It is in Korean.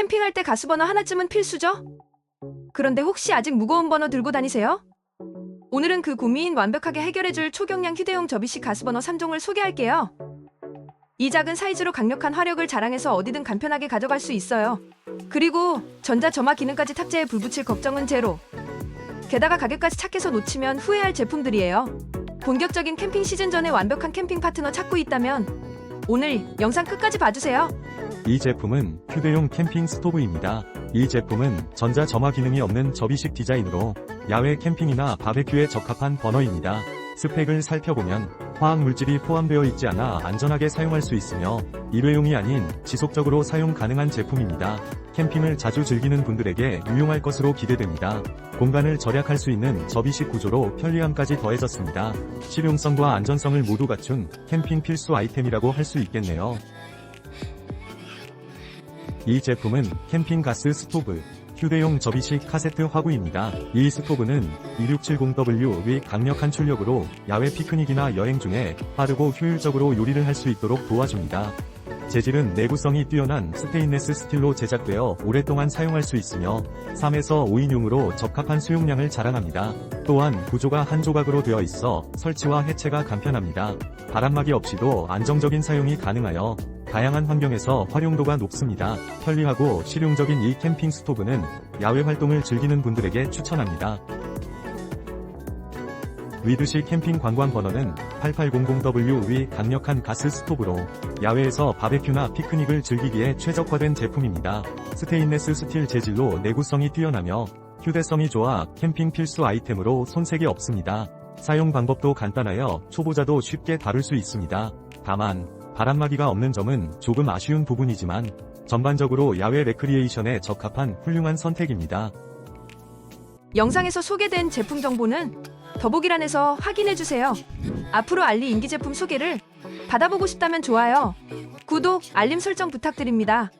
캠핑할 때 가수번호 하나쯤은 필수죠? 그런데 혹시 아직 무거운 번호 들고 다니세요? 오늘은 그 고민 완벽하게 해결해줄 초경량 휴대용 접이식 가수번호 3종을 소개할게요. 이 작은 사이즈로 강력한 화력을 자랑해서 어디든 간편하게 가져갈 수 있어요. 그리고 전자 점화 기능까지 탑재해 불 붙일 걱정은 제로. 게다가 가격까지 착해서 놓치면 후회할 제품들이에요. 본격적인 캠핑 시즌 전에 완벽한 캠핑 파트너 찾고 있다면 오늘 영상 끝까지 봐주세요. 이 제품은 휴대용 캠핑 스토브입니다. 이 제품은 전자 점화 기능이 없는 접이식 디자인으로 야외 캠핑이나 바베큐에 적합한 버너입니다. 스펙을 살펴보면 화학 물질이 포함되어 있지 않아 안전하게 사용할 수 있으며 일회용이 아닌 지속적으로 사용 가능한 제품입니다. 캠핑을 자주 즐기는 분들에게 유용할 것으로 기대됩니다. 공간을 절약할 수 있는 접이식 구조로 편리함까지 더해졌습니다. 실용성과 안전성을 모두 갖춘 캠핑 필수 아이템이라고 할 수 있겠네요. 이 제품은 캠핑 가스 스토브, 휴대용 접이식 카세트 화구입니다. 이 스토브는 2670W의 강력한 출력으로 야외 피크닉이나 여행 중에 빠르고 효율적으로 요리를 할 수 있도록 도와줍니다. 재질은 내구성이 뛰어난 스테인레스 스틸로 제작되어 오랫동안 사용할 수 있으며 3에서 5인용으로 적합한 수용량을 자랑합니다. 또한 구조가 한 조각으로 되어 있어 설치와 해체가 간편합니다. 바람막이 없이도 안정적인 사용이 가능하여 다양한 환경에서 활용도가 높습니다. 편리하고 실용적인 이 캠핑 스토브는 야외 활동을 즐기는 분들에게 추천합니다. 위드시 캠핑 관광 번호는 8800W의 강력한 가스 스토브로 야외에서 바베큐나 피크닉을 즐기기에 최적화된 제품입니다. 스테인레스 스틸 재질로 내구성이 뛰어나며 휴대성이 좋아 캠핑 필수 아이템으로 손색이 없습니다. 사용 방법도 간단하여 초보자도 쉽게 다룰 수 있습니다. 다만 바람막이가 없는 점은 조금 아쉬운 부분이지만 전반적으로 야외 레크리에이션에 적합한 훌륭한 선택입니다. 영상에서 소개된 제품 정보는 더보기란에서 확인해주세요. 앞으로 알리 인기 제품 소개를 받아보고 싶다면 좋아요, 구독, 알림 설정 부탁드립니다.